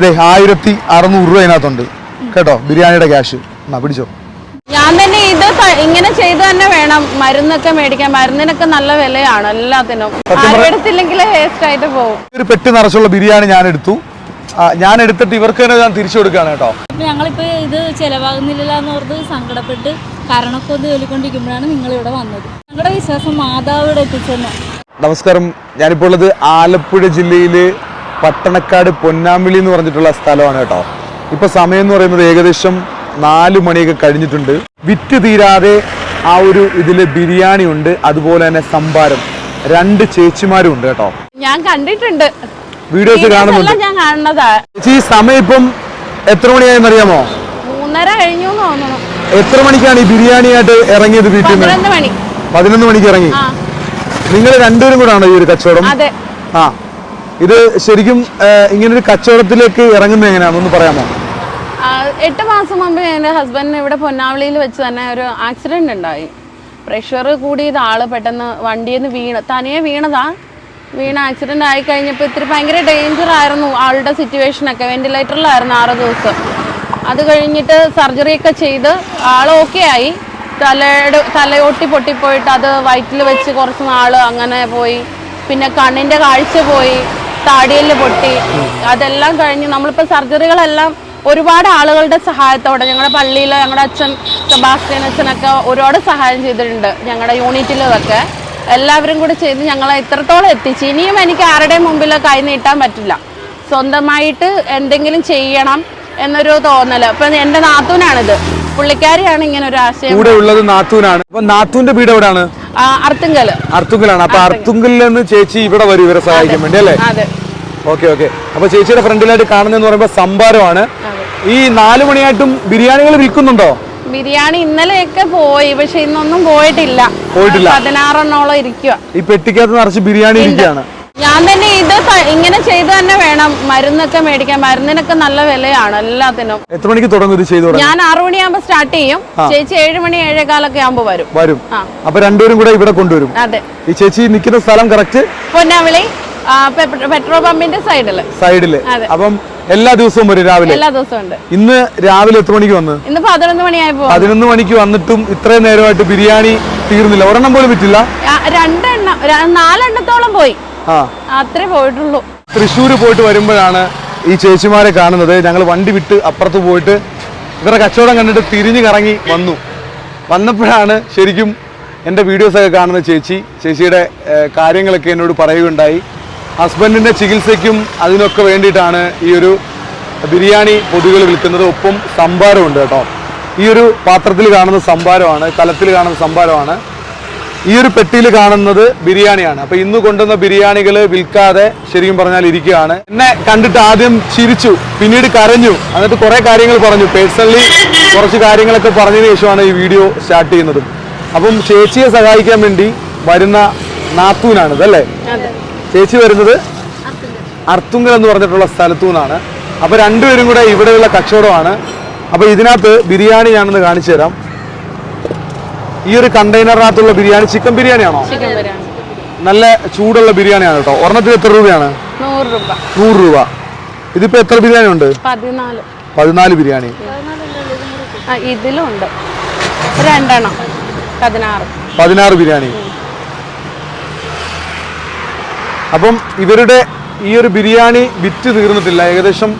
ഇതേ ആയിരത്തി അറുന്നൂറ് രൂപ കേട്ടോ? ബിരിയാണിയുടെ ക്യാഷ് എന്നാ പിടിച്ചോ. ഞാൻ തന്നെ ഇത് ഇങ്ങനെ ചെയ്തു തന്നെ വേണം. മരുന്നൊക്കെ മേടിക്കാൻ. മരുന്നിനൊക്കെ നല്ല വിലയാണ് എല്ലാത്തിനും. എടുത്തില്ലെങ്കിൽ വേസ്റ്റ് ആയിട്ട് പോകും ഒരു പെട്ടി നിറച്ചുള്ള ബിരിയാണി ഞാൻ എടുത്തു. ഞാൻ എടുത്തിട്ട് ഇവർക്ക് തന്നെ ഞാൻ തിരിച്ചു കൊടുക്കുകയാണ് കേട്ടോ. ഞങ്ങളിപ്പോ ഇത് ചെലവാകുന്നില്ല എന്ന് ഓർത്ത് സങ്കടപ്പെട്ട് കാരണമൊക്കെ ഒന്ന് ചൊല്ലിക്കൊണ്ടിരിക്കുമ്പോഴാണ് നിങ്ങൾ ഇവിടെ വന്നത്. ഞങ്ങളുടെ വിശ്വാസം മാതാവ് ഇവിടെ എത്തിച്ചെന്ന് നമസ്കാരം. ഞാനിപ്പോൾ ഉള്ളത് ആലപ്പുഴ ജില്ലയിൽ പട്ടണക്കാട് പൊന്നാമ്പിളി എന്ന് പറഞ്ഞിട്ടുള്ള സ്ഥലമാണ് കേട്ടോ. ഇപ്പൊ സമയം എന്ന് പറയുന്നത് ഏകദേശം നാല് മണിയൊക്കെ കഴിഞ്ഞിട്ടുണ്ട്. വിറ്റ് തീരാതെ ആ ഒരു ഇതിൽ ബിരിയാണി ഉണ്ട് അതുപോലെ തന്നെ സംഭാരം രണ്ട് ചേച്ചിമാരും ഉണ്ട് കേട്ടോ. ഞാൻ കണ്ടിട്ടുണ്ട്. വീഡിയോസ് കാണുന്നുണ്ട്. ഞാൻ കാണുന്നതാ. ചേച്ചി സമയം ഇപ്പം എത്ര മണിയായെന്ന് അറിയാമോ? മൂന്നര കഴിഞ്ഞു തോന്നുന്നു. എത്ര മണിക്കാണ് ഈ ബിരിയാണി ബിരിയാണിയായിട്ട് ഇറങ്ങിയത് വീട്ടിൽ നിന്ന്? പതിനൊന്ന് മണിക്ക് ഇറങ്ങി. നിങ്ങൾ രണ്ടുപേരും കൂടെ ആണോ ഈ ഒരു കച്ചവടം? ആ. ഇത് ശരിക്കും ഇങ്ങനൊരു കച്ചവടത്തിലേക്ക് ഇറങ്ങുന്നത് എങ്ങനെയാണെന്ന് പറയാമോ? എട്ട് മാസം മുമ്പ് എന്റെ ഹസ്ബൻഡിന് ഇവിടെ പൊന്നാവളിയിൽ വെച്ച് തന്നെ ഒരു ആക്സിഡന്റ് ഉണ്ടായി. പ്രഷർ കൂടിയത് ആൾ പെട്ടെന്ന് വണ്ടിയിൽ നിന്ന് വീണ് തനിയെ വീണതാ. വീണ ആക്സിഡന്റ് ആയി കഴിഞ്ഞപ്പോൾ ഇത്തിരി ഭയങ്കര ഡേഞ്ചർ ആയിരുന്നു ആളുടെ സിറ്റുവേഷനൊക്കെ വെന്റിലേറ്ററിലായിരുന്നു ആറ് ദിവസം. അത് കഴിഞ്ഞിട്ട് സർജറി ഒക്കെ ചെയ്ത് ആൾ ഓക്കെ ആയി. തലയുടെ തലയൊട്ടി പൊട്ടിപ്പോയിട്ട് അത് വയറ്റിൽ വെച്ച് കുറച്ച് നാൾ അങ്ങനെ പോയി. പിന്നെ കണ്ണിന്റെ കാഴ്ച പോയി. താടിയെല്ല് പൊട്ടി. അതെല്ലാം കഴിഞ്ഞ് നമ്മളിപ്പോൾ സർജറികളെല്ലാം ഒരുപാട് ആളുകളുടെ സഹായത്തോടെ ഞങ്ങളുടെ പള്ളിയിൽ ഞങ്ങളുടെ അച്ഛൻ സെബാസ്റ്റ്യൻ അച്ഛനൊക്കെ ഒരുപാട് സഹായം ചെയ്തിട്ടുണ്ട് ഞങ്ങളുടെ യൂണിറ്റിലൊക്കെ എല്ലാവരും കൂടി ചെയ്ത് ഞങ്ങളെ ഇത്രത്തോളം എത്തിച്ച്. ഇനിയും എനിക്ക് ആരുടെയും മുമ്പിൽ കൈ നീട്ടാൻ പറ്റില്ല. സ്വന്തമായിട്ട് എന്തെങ്കിലും ചെയ്യണം എന്നൊരു തോന്നൽ ഇപ്പം എന്റെ നാത്തൂനാണിത്. പുള്ളിക്കാരിയാണ് ഇങ്ങനെ ഒരു ആശയം കൂടെ ഉള്ളത് നാത്തൂനാണ്. അപ്പൊ നാത്തൂന്റെ വീട് എവിടെയാണ്? അർത്തുങ്കലാണ്. അപ്പൊ അർത്തുങ്കലിൽ നിന്ന് ചേച്ചി ഇവിടെ വരും ഇവരെ സഹായിക്കാൻ വേണ്ടി അല്ലേ? Okay okay. അപ്പൊ ചേച്ചിയുടെ ഫ്രണ്ടിലായിട്ട് കാണുന്നതെന്ന് പറയുമ്പോൾ സംഭാരമാണ്. ഈ നാലു മണിയായിട്ടും ബിരിയാണികൾ വിൽക്കുന്നുണ്ടോ? ബിരിയാണി ഇന്നലെയൊക്കെ പോയി പക്ഷെ ഇന്നൊന്നും പോയിട്ടില്ല. പോയിട്ടില്ല. പതിനാറെണ്ണോളം ഇരിക്കുക ഈ പെട്ടിക്കകത്ത് നിറച്ച് ബിരിയാണി ഇരിക്കുകയാണ്. ഞാൻ തന്നെ ഇത് ഇങ്ങനെ ചെയ്ത് തന്നെ വേണം മരുന്നൊക്കെ മേടിക്കാൻ. മരുന്നിനൊക്കെ നല്ല വിലയാണ് എല്ലാത്തിനും. എത്ര മണിക്ക് തുടങ്ങും ഇത് ചെയ്തു ഞാൻ ആറു മണിയാകുമ്പോ സ്റ്റാർട്ട് ചെയ്യും. ചേച്ചി ഏഴ് മണി ഏഴേകാലൊക്കെ ആകുമ്പോ വരും. വരും. അപ്പൊ രണ്ടുപേരും കൂടെ ഇവിടെ കൊണ്ടുവരും. അതെ. ഈ ചേച്ചി നിൽക്കുന്ന സ്ഥലം കറക്റ്റ് പൊന്നാവിളി പെട്രോൾ പമ്പിന്റെ സൈഡിൽ. സൈഡിൽ. അപ്പം എല്ലാ ദിവസവും വരും രാവിലെ? എല്ലാ ദിവസവും ഉണ്ട്. ഇന്ന് രാവിലെ എത്ര മണിക്ക് വന്ന്? ഇന്ന് പതിനൊന്ന് മണിയായപ്പോ പതിനൊന്ന് മണിക്ക് വന്നിട്ടും ഇത്രയും നേരമായിട്ട് ബിരിയാണി തീർന്നില്ല. ഒരെണ്ണം പോലും വിറ്റില്ല? രണ്ടെണ്ണം നാലെണ്ണത്തോളം പോയി. അത്രേ പോയിട്ടുള്ളൂ. തൃശ്ശൂർ പോയിട്ട് വരുമ്പോഴാണ് ഈ ചേച്ചിമാരെ കാണുന്നത്. ഞങ്ങൾ വണ്ടി വിട്ട് അപ്പുറത്ത് പോയിട്ട് ഇവരുടെ കച്ചവടം കണ്ടിട്ട് തിരിഞ്ഞു കറങ്ങി വന്നു. വന്നപ്പോഴാണ് ശരിക്കും എന്റെ വീഡിയോസൊക്കെ കാണുന്ന ചേച്ചി ചേച്ചിയുടെ കാര്യങ്ങളൊക്കെ എന്നോട് പറയുകയുണ്ടായി. ഹസ്ബൻഡിന്റെ ചികിത്സയ്ക്കും അതിനൊക്കെ വേണ്ടിയിട്ടാണ് ഈ ഒരു ബിരിയാണി പൊതുകൾ വിൽക്കുന്നത്. ഒപ്പം സംഭാരമുണ്ട് കേട്ടോ. ഈ ഒരു പാത്രത്തിൽ കാണുന്ന സംഭാരമാണ് കലത്തിൽ കാണുന്ന സംഭാരമാണ് ഈ ഒരു പെട്ടിയിൽ കാണുന്നത് ബിരിയാണിയാണ്. അപ്പൊ ഇന്ന് കൊണ്ടുവന്ന ബിരിയാണികൾ വിൽക്കാതെ ശരിക്കും പറഞ്ഞാൽ ഇരിക്കുകയാണ്. എന്നെ കണ്ടിട്ട് ആദ്യം ചിരിച്ചു പിന്നീട് കരഞ്ഞു. എന്നിട്ട് കുറെ കാര്യങ്ങൾ പറഞ്ഞു. പേഴ്സണലി കുറച്ച് കാര്യങ്ങളൊക്കെ പറഞ്ഞതിന് ശേഷമാണ് ഈ വീഡിയോ സ്റ്റാർട്ട് ചെയ്യുന്നത്. അപ്പം ചേച്ചിയെ സഹായിക്കാൻ വേണ്ടി വരുന്ന നാത്തൂനാണിത് അല്ലേ? ചേച്ചി വരുന്നത് അർത്തുങ്കൽ എന്ന് പറഞ്ഞിട്ടുള്ള സ്ഥലത്തു നിന്നാണ്. അപ്പൊ രണ്ടുപേരും കൂടെ ഇവിടെയുള്ള കച്ചവടമാണ്. അപ്പൊ ഇതിനകത്ത് ബിരിയാണി ഞാനൊന്ന് കാണിച്ചു തരാം. ഈ ഒരു കണ്ടെയ്നറിനകത്തുള്ള ബിരിയാണി ചിക്കൻ ബിരിയാണിയാണോ? ബിരിയാണി. നല്ല ചൂടുള്ള ബിരിയാണി ആണ് കേട്ടോ. ഒരെണ്ണത്തിന് എത്ര രൂപയാണ്? നൂറ് രൂപ. ഇതിപ്പോ എത്ര ബിരിയാണി ഉണ്ട്? പതിനാല്. ബിരിയാണി. ഇതിലുണ്ട് രണ്ടെണ്ണം. പതിനാറ്. പതിനാറ് ബിരിയാണി. അപ്പം ഇവരുടെ ഈ ഒരു ബിരിയാണി വിറ്റ് തീർന്നിട്ടില്ല. ഏകദേശം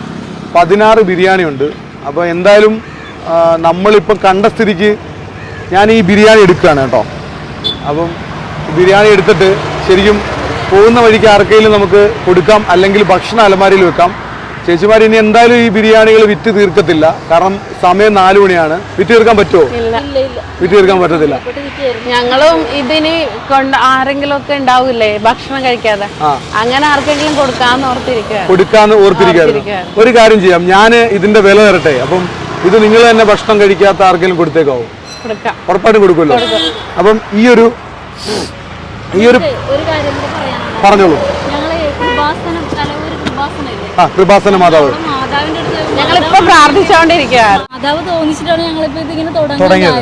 പതിനാറ് ബിരിയാണി ഉണ്ട് അപ്പോൾ എന്തായാലും നമ്മളിപ്പം കണ്ട സ്ഥിതിക്ക് ഞാൻ ഈ ബിരിയാണി എടുക്കുകയാണ് കേട്ടോ. അപ്പം ബിരിയാണി എടുത്തിട്ട് ശരിക്കും പോകുന്ന വഴിക്ക് ആർക്കെങ്കിലും നമുക്ക് കൊടുക്കാം അല്ലെങ്കിൽ ഭക്ഷണ അലമാരിയിൽ വെക്കാം. ചേച്ചിമാർ ഇനി എന്തായാലും ഈ ബിരിയാണികൾ വിറ്റ് തീർക്കത്തില്ല. കാരണം സമയം നാലു മണിയാണ്. വിറ്റ് തീർക്കാൻ പറ്റുമോ വിറ്റ് തീർക്കാൻ പറ്റത്തില്ല. ഞങ്ങളും ഇതിന് കൊണ്ട് ആരെങ്കിലും ഒക്കെ ഉണ്ടാവില്ലേ ഭക്ഷണം കഴിക്കാതെ. അങ്ങനെ ആർക്കെങ്കിലും കൊടുക്കാന്ന് ഓർത്തിരിക്കുക കൊടുക്കാന്ന് ഓർത്തിരിക്കുകയായിരുന്നു. ഒരു കാര്യം ചെയ്യാം. ഞാൻ ഇതിന്റെ വില തരട്ടെ. അപ്പം ഇത് നിങ്ങൾ തന്നെ ഭക്ഷണം കഴിക്കാത്ത ആർക്കെങ്കിലും കൊടുത്തേക്കാവും? ഉറപ്പായിട്ടും കൊടുക്കുമല്ലോ? അപ്പം ഈ ഒരു ഈ ഒരു പറഞ്ഞോളൂ. ആ കൃപാസന മാതാവ്. ഞങ്ങളിപ്പോ പ്രാർത്ഥിച്ചുകൊണ്ടിരിക്കുകയാണ് മാതാവ് തോന്നിച്ചിട്ടാണ് ഞങ്ങളിപ്പോ ഇതിങ്ങനെ തുടങ്ങിയത്.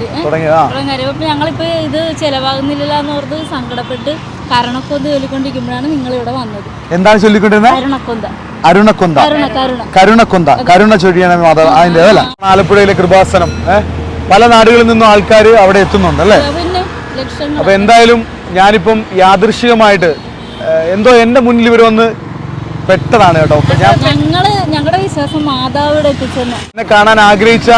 ഞങ്ങളിപ്പോ ഇത് ചെലവാകുന്നില്ല എന്ന് ഓർത്ത് സങ്കടപ്പെട്ട് കരണക്കൊന്ത് ചൊല്ലിക്കൊണ്ടിരിക്കുമ്പോഴാണ് നിങ്ങൾ ഇവിടെ വന്നത്. എന്താണ് ചൊല്ലിക്കൊണ്ടിരുന്നത് കരുണക്കൊന്ത. അരുണക്കൊന്ത കരുണ കരുണ. കരുണക്കൊന്ത. കരുണ ചൊഴിയാണ് മാതാവ് അതിന്റെ ആലപ്പുഴയിലെ കൃപാസനം ഏഹ് പല നാടുകളിൽ നിന്നും ആൾക്കാർ അവിടെ എത്തുന്നുണ്ട് അല്ലേ? അപ്പൊ എന്തായാലും ഞാനിപ്പം യാദൃശികമായിട്ട് എന്തോ എന്റെ മുന്നിൽ ഇവർ വന്ന് പെട്ടതാണ് കേട്ടോ. ഞങ്ങൾ ഞങ്ങളുടെ വിശ്വാസം എത്തിച്ചെന്ന് എന്നെ കാണാൻ ആഗ്രഹിച്ച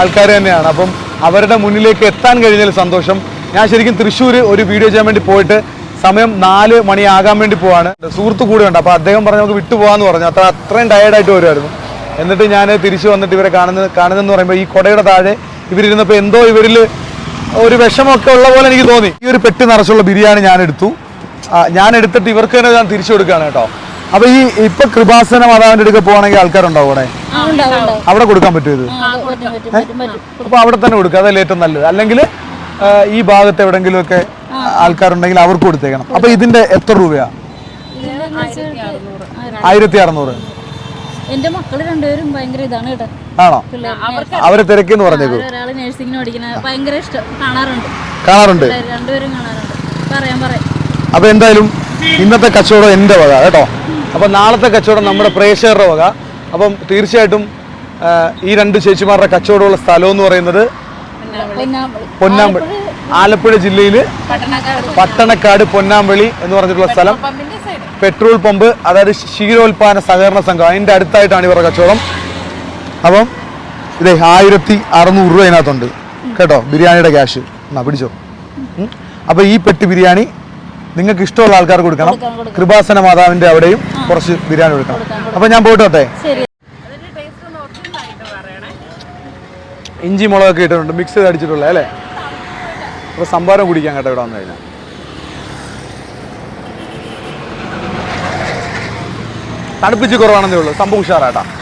ആൾക്കാർ തന്നെയാണ്. അപ്പം അവരുടെ മുന്നിലേക്ക് എത്താൻ കഴിഞ്ഞതിൽ സന്തോഷം. ഞാൻ ശരിക്കും തൃശ്ശൂർ ഒരു വീഡിയോ ചെയ്യാൻ വേണ്ടി പോയിട്ട് സമയം നാല് മണിയാകാൻ വേണ്ടി പോവാണ്. സുഹൃത്ത് കൂടെ ഉണ്ട്. അപ്പോൾ അദ്ദേഹം പറഞ്ഞു നമുക്ക് വിട്ടുപോകാന്ന് പറഞ്ഞു. അത്ര അത്രയും ടയേർഡായിട്ട് വരുമായിരുന്നു എന്നിട്ട് ഞാൻ തിരിച്ചു വന്നിട്ട് ഇവരെ കാണുന്നത് കാണുന്നതെന്ന് പറയുമ്പോൾ ഈ കൊടയുടെ താഴെ ഇവരിരുന്നപ്പോൾ എന്തോ ഇവരിൽ ഒരു വിഷമമൊക്കെ ഉള്ള പോലെ എനിക്ക് തോന്നി. ഈ ഒരു പെട്ടി നിറച്ചുള്ള ബിരിയാണി ഞാൻ എടുത്തു ഞാൻ എടുത്തിട്ട് ഇവർക്ക് തന്നെ ഞാൻ തിരിച്ചു കൊടുക്കുകയാണ് കേട്ടോ. അപ്പൊ ഈ ഇപ്പൊ കൃപാസന മാതാവിന്റെ അടുക്ക പോവാണെങ്കിൽ ആൾക്കാരുണ്ടാവും അവിടെ അവിടെ കൊടുക്കാൻ പറ്റുമോ ഇത്? അപ്പൊ അവിടെ തന്നെ കൊടുക്കുക. അതല്ലേ ഏറ്റവും നല്ലത്. അല്ലെങ്കിൽ ഈ ഭാഗത്ത് എവിടെങ്കിലും ഒക്കെ ആൾക്കാരുണ്ടെങ്കിൽ അവർക്ക് കൊടുത്തേക്കണം. അപ്പൊ ഇതിന്റെ എത്ര രൂപയാ? ആയിരത്തി അറുന്നൂറ്. എന്റെ മക്കൾ രണ്ടുപേരും ഭയങ്കര ഇതാണ് കേട്ടോ. ആണോ? അവരെ തിരക്കെന്ന് പറഞ്ഞേക്കൂ. ഒരാൾ നഴ്സിംഗിന് പഠിക്കുന്ന ഭയങ്കര ഇഷ്ടം. കാണാറുണ്ട്. കാണാറുണ്ട്. രണ്ടുപേരും കാണാറുണ്ട്. പറയാൻ പറയാം. അപ്പൊ എന്തായാലും ഇന്നത്തെ കച്ചവടം എന്റെ വക കേട്ടോ. അപ്പൊ നാളത്തെ കച്ചവടം നമ്മുടെ പ്രേക്ഷകരുടെ വക. അപ്പം തീർച്ചയായിട്ടും ഈ രണ്ട് ചേച്ചിമാരുടെ കച്ചവടമുള്ള സ്ഥലം എന്ന് പറയുന്നത് പൊന്നാമ്പളി പൊന്നാമ്പള്ളി ആലപ്പുഴ ജില്ലയിൽ പട്ടണക്കാട് പൊന്നാമ്പള്ളി. എന്ന് പറഞ്ഞിട്ടുള്ള സ്ഥലം. പെട്രോൾ പമ്പ് അതായത് ക്ഷീരോത്പാദന സഹകരണ സംഘം അതിന്റെ അടുത്തായിട്ടാണ് ഇവരുടെ കച്ചവടം. അപ്പം ഇതേ ആയിരത്തി അറുന്നൂറ് രൂപ ഇതിനകത്തുണ്ട്. കേട്ടോ? ബിരിയാണിയുടെ ക്യാഷ് എന്നാ പിടിച്ചോ? അപ്പം അപ്പോൾ ഈ പെട്ടി ബിരിയാണി നിങ്ങൾക്ക് ഇഷ്ടമുള്ള ആൾക്കാർക്ക് കൊടുക്കണം. കൃപാസന മാതാവിന്റെ അവിടെയും കുറച്ച് ബിരിയാണി കൊടുക്കണം. അപ്പം ഞാൻ പോയിട്ടോട്ടെ? ഇഞ്ചി മുളകൊക്കെ ഇട്ടിട്ടുണ്ട്. മിക്സ് ചെയ്ത് അടിച്ചിട്ടുള്ള അല്ലേ? അപ്പോൾ സംഭാരം കുടിക്കാൻ കേട്ടോ ഇവിടെ വന്നു കഴിഞ്ഞാൽ. തണുപ്പിച്ച് കുറവാണെന്നേ ഉള്ളൂ. സംഭവം ഉഷാറാട്ടാ.